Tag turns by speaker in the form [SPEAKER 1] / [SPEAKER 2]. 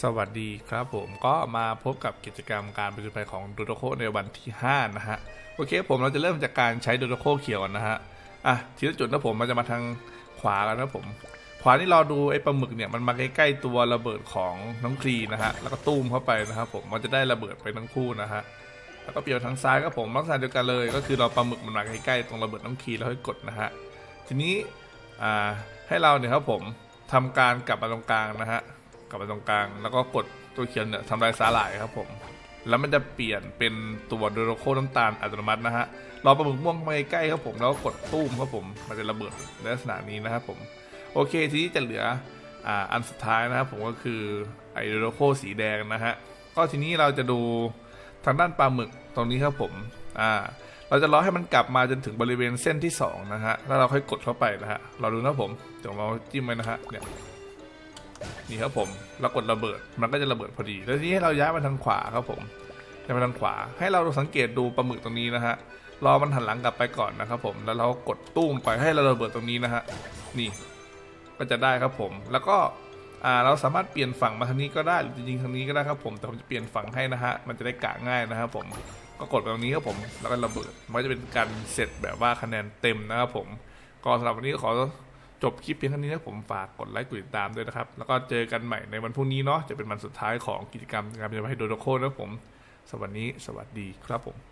[SPEAKER 1] สวัสดีครับผมก็มาพบกับกิจกรรมการประจนภัยของโดโดโคในวันที่ 5 นะฮะ โอเคผมเราจะเริ่มจากการใช้โดโดโคเขียวนะฮะ อะ ทีละจุดนะผมมันจะมาทางขวากันนะผม ขวานี่รอดูไอ้ปลาหมึกเนี่ยมันมาใกล้ๆตัวระเบิดของน้องคลีนะฮะ แล้วก็ตุ้มเข้าไปนะครับผมมันจะได้ระเบิดไปทั้งคู่นะฮะแล้วก็เปลี่ยนทางซ้ายก็ผมลักษณะเดียวกันเลยก็คือเราปลาหมึกมันมาใกล้ๆตรงระเบิดน้องคลีแล้วให้กดนะฮะทีนี้อ่าให้เราเนี่ยครับผมทำการกลับมาตรงกลางนะฮะ กลับมาตรงกลาง แล้วก็กดตัวเขียนเนี่ยทำลายสาหร่ายครับผม แล้วมันจะเปลี่ยนเป็นตัวโดโรโคน้ำตาลอัตโนมัตินะฮะรอปลาหมึกม่วงมาใกล้ครับผมแล้วก็กดตุ้มครับผมมันจะระเบิดในลักษณะนี้นะครับผมโอเคทีนี้จะเหลืออ่าอันสุดท้ายนะครับผมก็คือไอโดโรโคสีแดงนะฮะก็ทีนี้เราจะดูทางด้านปลาหมึกตรงนี้ครับผมอ่าเราจะรอให้มันกลับมาจนถึงบริเวณเส้นที่สองนะฮะแล้วเราค่อยกดเข้าไปนะฮะเราดูนะผมเดี๋ยวเราจิ้มไว้นะฮะเนี่ย นี่ครับผมเรากดระเบิดมันก็จะระเบิดพอดี แล้วทีนี้ให้เราย้ายมาทางขวาครับผมย้ายมาทางขวา ให้เราสังเกตดูปลาหมึกตรงนี้นะฮะรอมันหันหลังกลับไปก่อนนะครับผมแล้วเรากดตุ้มไปให้เราระเบิดตรงนี้นะฮะนี่ก็จะได้ครับผม แล้วก็อ่าเราสามารถเปลี่ยนฝั่งมาทางนี้ก็ได้หรือจริงๆทางนี้ก็ได้ครับผมแต่ผมจะเปลี่ยนฝั่งให้นะฮะมันจะได้กะง่ายนะครับผมก็กดไปตรงนี้ครับผมแล้วก็ระเบิดมันจะเป็นการเสร็จแบบว่าคะแนนเต็มนะครับผมก็สำหรับวันนี้ขอ จบคลิปเพียงเท่านี้นะผมฝากกดไลค์กดติดตามด้วยนะครับ แล้วก็เจอกันใหม่ในวันพรุ่งนี้เนาะจะเป็นวันสุดท้ายของกิจกรรมการเป็นไปให้โดโดโคนะผมสวัสดีสวัสดีครับผม